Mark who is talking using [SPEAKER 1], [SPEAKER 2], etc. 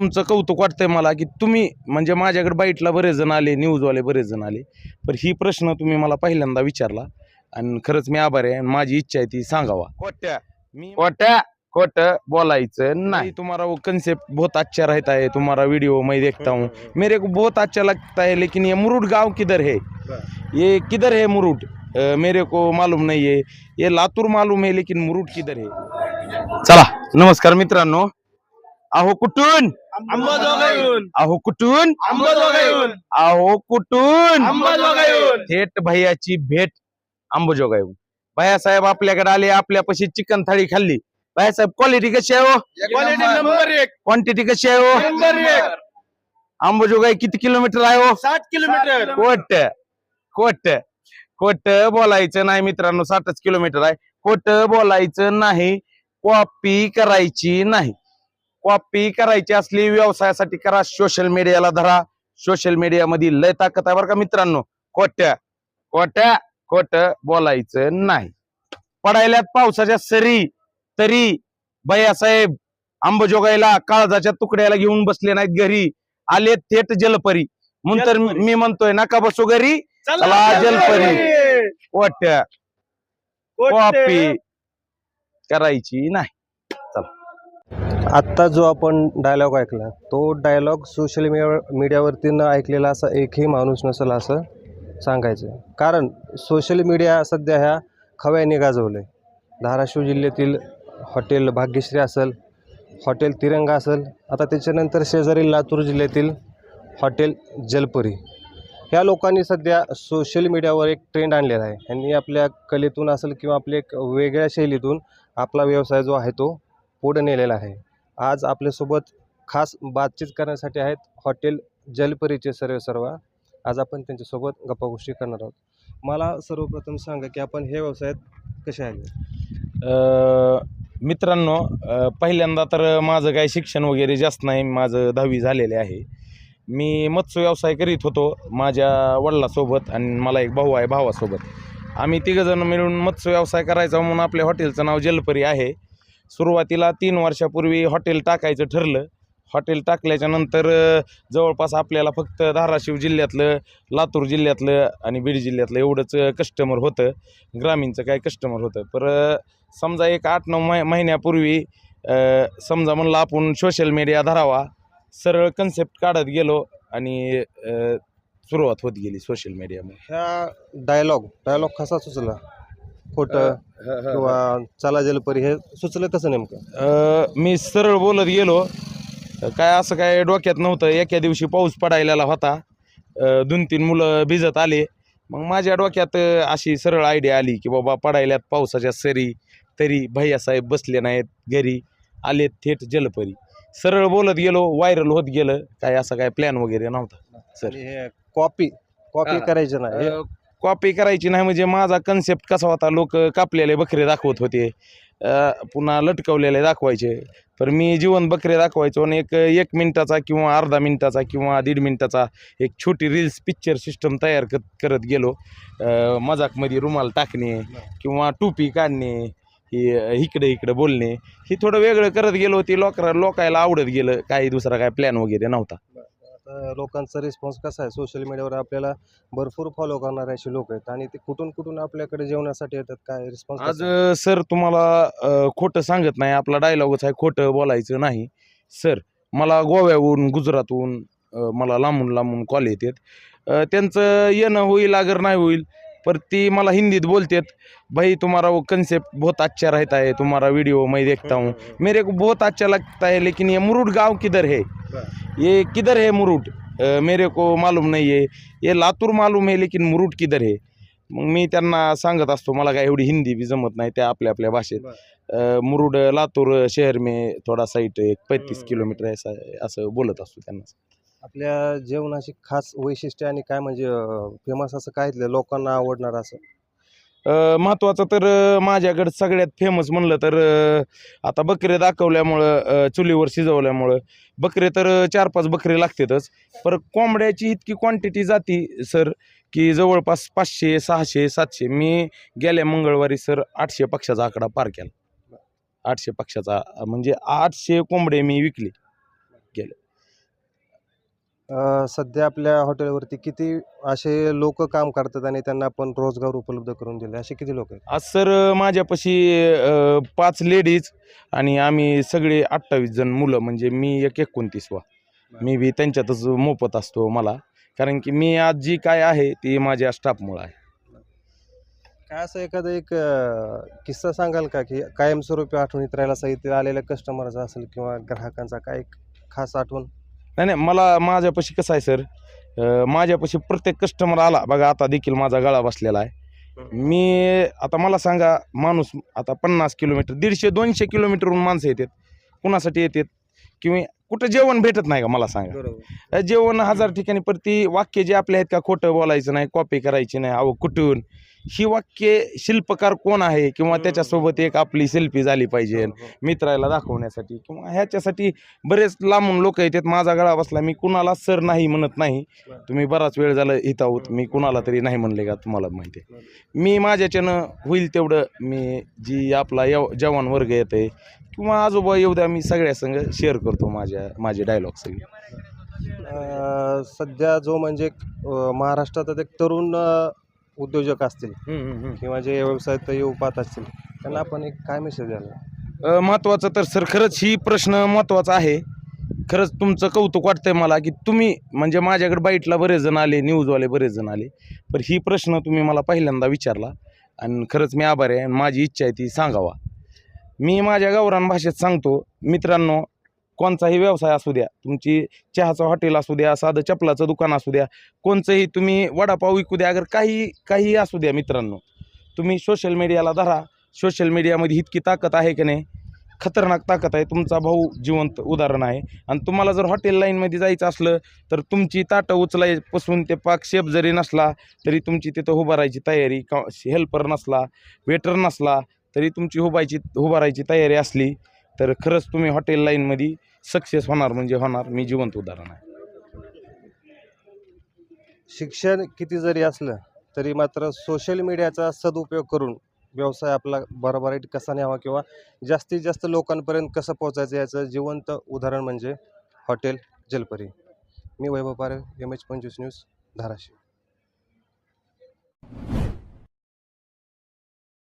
[SPEAKER 1] तुमचं कौतुक वाटतंय मला की तुम्ही म्हणजे माझ्याकडे बाईटला बरेच जण आले न्यूजवाले बरेच जण आले. पण ही प्रश्न तुम्ही मला पहिल्यांदा विचारला आणि खरंच मी आभारी आहे आणि माझी इच्छा आहे ती सांगावा. खोट्या. मी खोट्या खोट बोलायचं नाही. तुम्हारा वो कंसेप्ट बहुत अच्छा रहता है तुम्हारा वीडियो मैं देखता हूँ. मेरे को बहुत अच्छा लगता है लेकिन ये मुरुड गांव किधर है? ये किधर है मुरुड? अ, मेरे को मालूम नहीं है. ये लातूर मालूम है लेकिन मुरुड किधर है? चला नमस्कार मित्रांनो. अहो कुठून?
[SPEAKER 2] अंबाजोगाईहून
[SPEAKER 1] अहो कुठून?
[SPEAKER 2] अंबाजोगाईहून
[SPEAKER 1] अहो कुठून?
[SPEAKER 2] अंबाजोगाईहून
[SPEAKER 1] थेट भैयाची भेट अंबोजोगाईहून भैया साहेब आपल्याकडे आले आपल्यापाशी चिकन थाळी खाल्ली. भैया साहेब क्वालिटी कशी आहे हो?
[SPEAKER 2] Quality number. एक.
[SPEAKER 1] क्वांटिटी कशी आहे हो?
[SPEAKER 2] नंबर एक.
[SPEAKER 1] अंबोजोगाई किती किलोमीटर आहे हो?
[SPEAKER 2] साठ किलोमीटर.
[SPEAKER 1] कोट कोट कोट बोलायचं नाही मित्रांनो साठच किलोमीटर आहे. खोट बोलायचं नाही कॉपी करायची नाही. कॉपी करायची असली व्यवसायासाठी करा. सोशल मीडियाला धरा. सोशल मीडिया मध्ये लय ताकद आहे बरं का मित्रांनो. खोट्या खोट्या खोट बोलायचं नाही. पडायल्यात पावसाच्या सरी तरी भैयासाहेब अंबजोगाईला काळजाच्या तुकड्याला घेऊन बसले नाहीत घरी. आले थेट जलपरी. म्हणून तर. मी म्हणतोय नका बसू घरी. चला, जलपरी. खोट्या कॉपी करायची नाही.
[SPEAKER 3] आत्ता जो आपण डायलॉग ऐकला तो डायलॉग सोशल मीडिया मीडियावरती न ऐकलेला असा एकही माणूस नसेल असं सांगायचं. कारण सोशल मीडिया सध्या ह्या खव्याने गाजवलं आहे धाराशिव जिल्ह्यातील हॉटेल भाग्यश्री असेल हॉटेल तिरंगा असेल आता त्याच्यानंतर शेजारी लातूर जिल्ह्यातील हॉटेल जलपरी. ह्या लोकांनी सध्या सोशल मीडियावर एक ट्रेंड आणलेला आहे. यांनी आपल्या कलेतून असेल किंवा आपल्या एक वेगळ्या शैलीतून आपला व्यवसाय जो आहे तो पुढे नेलेला आहे. आज आपल्यासोबत खास बातचीत करण्यासाठी आहेत हॉटेल जलपरीचे सर्व सर्व. आज आपण त्यांच्यासोबत गप्पागोष्टी करणार आहोत. मला सर्वप्रथम सांगा की आपण हे व्यवसायात कसे आले?
[SPEAKER 1] मित्रांनो पहिल्यांदा तर माझं काही शिक्षण वगैरे जास्त नाही माझं दहावी झालेले आहे. मी मत्स्य व्यवसाय करीत होतो माझ्या वडिलासोबत आणि मला एक भाऊ आहे भावासोबत. आम्ही तिघंजण मिळून मत्स्य व्यवसाय करायचा म्हणून आपल्या हॉटेलचं नाव जलपरी आहे. सुरुवातीला तीन वर्षापूर्वी हॉटेल टाकायचं ठरलं. हॉटेल टाकल्याच्यानंतर जवळपास आपल्याला फक्त धाराशिव जिल्ह्यातलं लातूर जिल्ह्यातलं आणि बीड जिल्ह्यातलं एवढंच कस्टमर होतं. ग्रामीणचं काय कस्टमर होतं. पर समजा एक आठ नऊ मै महिन्यापूर्वी समजा म्हणलं आपण सोशल मीडिया धरावा सरळ कन्सेप्ट काढत गेलो आणि सुरुवात होत गेली सोशल मीडियामुळे
[SPEAKER 3] ह्या डायलॉग डायलॉग कसा सुचला? खोटं किंवा चला जलपरी हे सुचलं कसं नेमकं?
[SPEAKER 1] अ, मी सरळ बोलत गेलो. काय असं काय डोक्यात नव्हतं. एका दिवशी पाऊस पडायला होता. अ, दोन तीन मुलं भिजत आले. मग माझ्या डोक्यात अ, अशी सरळ आयडिया आली की बाबा पडायल्यात पावसाच्या सरी तरी भैयासाहेब बसले नाहीत घरी. आले थेट जलपरी. सरळ बोलत गेलो व्हायरल होत गेलं. काय असं काय प्लॅन वगैरे नव्हता. सर
[SPEAKER 3] हे कॉपी कॉपी
[SPEAKER 1] हा.
[SPEAKER 3] करायचं नाही. हे
[SPEAKER 1] कॉपी करायची नाही म्हणजे माझा कन्सेप्ट कसा होता लोक कापलेले बकरे दाखवत होते. पुन्हा लटकवलेले दाखवायचे. तर मी जीवन बकरे दाखवायचो आणि एक एक मिनिटाचा किंवा अर्धा मिनिटाचा किंवा दीड मिनिटाचा एक छोटी रील्स पिक्चर सिस्टम तयार क करत गेलो. मजाकमध्ये रुमाल टाकणे किंवा टोपी काढणे ही इकडे इकडे बोलणे. हे थोडं वेगळं करत गेलो होती लोक लोकायला आवडत गेलं. काही दुसरा काय प्लॅन वगैरे नव्हता.
[SPEAKER 3] लोकांचा रिस्पॉन्स कसा आहे? सोशल मीडियावर आपल्याला भरपूर फॉलो करणारे असे लोक आहेत आणि ते कुठून कुठून आपल्याकडे जेवण्यासाठी येतात? काय रिस्पॉन्स
[SPEAKER 1] आज सर तुम्हाला खोटं सांगत नाही. आपला डायलॉगच आहे खोटं बोलायचं नाही. सर मला गोव्याहून गुजरातहून मला लांबून लांबून कॉल येतात त्यांचं येणं होईल अगर नाही होईल पर ती मला हिंदीत बोलतात भाई तुम्हारा वो कंसेप्ट बहुत अच्छा रहता है तुम्हारा वीडियो मैं देखता हूँ। मेरे को बहुत अच्छा लगता है लेकिन ये मुरुड गांव किधर है? ये किधर है मुरुड? मेरे को मालूम नहीं है। ये लातूर मालूम है लेकिन मुरुड किधर है? मग मी त्यांना सांगत असतो मला काय एवढी हिंदी बी जमत नाही त्या आपल्या आपल्या भाषेत. मुरुड लातूर शहर में थोडा साईट एक पैतीस. किलोमीटर आहे असं असं बोलत असतो त्यांना.
[SPEAKER 3] आपल्या जेवणाची खास वैशिष्ट्य आणि काय म्हणजे फेमस असं काय इथलं लोकांना आवडणार असं?
[SPEAKER 1] महत्त्वाचं तर अ, माझ्याकडं सगळ्यात फेमस म्हणलं तर अ, आता बकरे दाखवल्यामुळं अ, चुलीवर शिजवल्यामुळं बकरे तर अ, चार पाच बकरे लागतातच. पर कोंबड्याची इतकी क्वांटिटी जाती सर की जवळपास पाचशे सहाशे सातशे. मी गेल्या मंगळवारी सर आठशे पक्षाचा आकडा पार केला. आठशे पक्षाचा म्हणजे आठशे कोंबडे मी विकले. गेले.
[SPEAKER 3] सध्या आपल्या हॉटेलवरती किती असे लोक काम करतात आणि त्यांना आपण रोजगार उपलब्ध करून दिले असे किती लोक आहेत?
[SPEAKER 1] आज सर माझ्यापाशी अ, पाच लेडीज आणि आम्ही सगळे अठ्ठावीस जण मुलं म्हणजे मी एक एकोणतीसवा. मी बी त्यांच्यातच मोफत असतो मला कारण की मी आज जी काय आहे ती माझ्या स्टाफमुळं आहे.
[SPEAKER 3] काय असं एखादा एक अ, किस्सा सांगाल का की कायमस्वरूपी आठवणीत राहायला साहित्य आलेल्या कस्टमरचा असेल किंवा ग्राहकांचा काय एक खास आठवण?
[SPEAKER 1] नाही नाही मला माझ्यापाशी कसं आहे सर माझ्यापाशी प्रत्येक कस्टमर आला. बघा आता देखील माझा गळा बसलेला आहे. मी आता मला सांगा माणूस आता पन्नास किलोमीटर दीडशे दोनशे किलोमीटरहून माणसं येतात. कुणासाठी येतात? किंवा कुठं जेवण भेटत नाही का मला सांगा. जेवण हजार ठिकाणी पर ती वाक्य जे आपले आहेत का खोटं बोलायचं नाही कॉपी करायची नाही अहो कुठून? ही वाक्य शिल्पकार कोण आहे? किंवा. त्याच्यासोबत एक आपली सेल्फी झाली पाहिजे मित्राला दाखवण्यासाठी किंवा ह्याच्यासाठी बरेच लांबून लोक येतात. माझा गळा बसला मी कुणाला सर नाही म्हणत नाही. तुम्ही बराच वेळ झाला इथं आहोत. मी कुणाला तरी नाही म्हणले का तुम्हाला माहिती आहे. मी माझ्याच्यानं होईल तेवढं. मी जी आपला यव जवान वर्ग येते किंवा आजोबा येऊ द्या मी सगळ्या संग शेअर करतो माझ्या माझे डायलॉग सगळे.
[SPEAKER 3] अ, सध्या जो म्हणजे महाराष्ट्रात एक तरुण उद्योजक असतील किंवा जे व्यवसायात येऊ पाहत असतील त्यांना आपण एक काय मेसेज द्याल?
[SPEAKER 1] अ, महत्त्वाचं तर सर खरंच ही प्रश्न महत्त्वाचा आहे. खरंच तुमचं कौतुक वाटतंय मला की तुम्ही म्हणजे माझ्याकडे बाईटला बरेच जण आले न्यूजवाले बरेच जण आले पण ही प्रश्न तुम्ही मला पहिल्यांदा विचारला आणि खरंच मी आभारी आहे आणि माझी इच्छा आहे ती सांगावा. मी माझ्या गावरान भाषेत सांगतो मित्रांनो कोणताही व्यवसाय असू द्या तुमची चहाचं हॉटेल असू द्या साधं चपलाचं दुकान असू द्या कोणचंही तुम्ही वडापाव विकू द्या अगर काही काही असू द्या मित्रांनो तुम्ही सोशल मीडियाला धरा. सोशल मीडियामध्ये इतकी ताकद आहे की नाही? खतरनाक ताकद आहे. तुमचा भाऊ जिवंत उदाहरण आहे. आणि तुम्हाला जर हॉटेल लाईनमध्ये जायचं असलं तर तुमची ताटं उचलायपासून ते पाक शेप जरी नसला तरी तुमची तिथं उभा राहायची तयारी का हेल्पर नसला वेटर नसला तरी तुमची उभायची उभारायची राहायची तयारी असली तर खरंच तुम्ही हॉटेल लाईनमध्ये सक्सेस होणार म्हणजे होणार. मी जिवंत उदाहरण आहे.
[SPEAKER 3] शिक्षण किती जरी असलं तरी मात्र सोशल मीडियाचा सदुपयोग करून व्यवसाय आपला बरोबरीत कसा न्यावा किंवा जास्तीत जास्त लोकांपर्यंत कसं पोहोचायचं याचं जिवंत उदाहरण म्हणजे हॉटेल जलपरी. मी वैभव पारे एम एच पंचवीस न्यूज धाराशिव.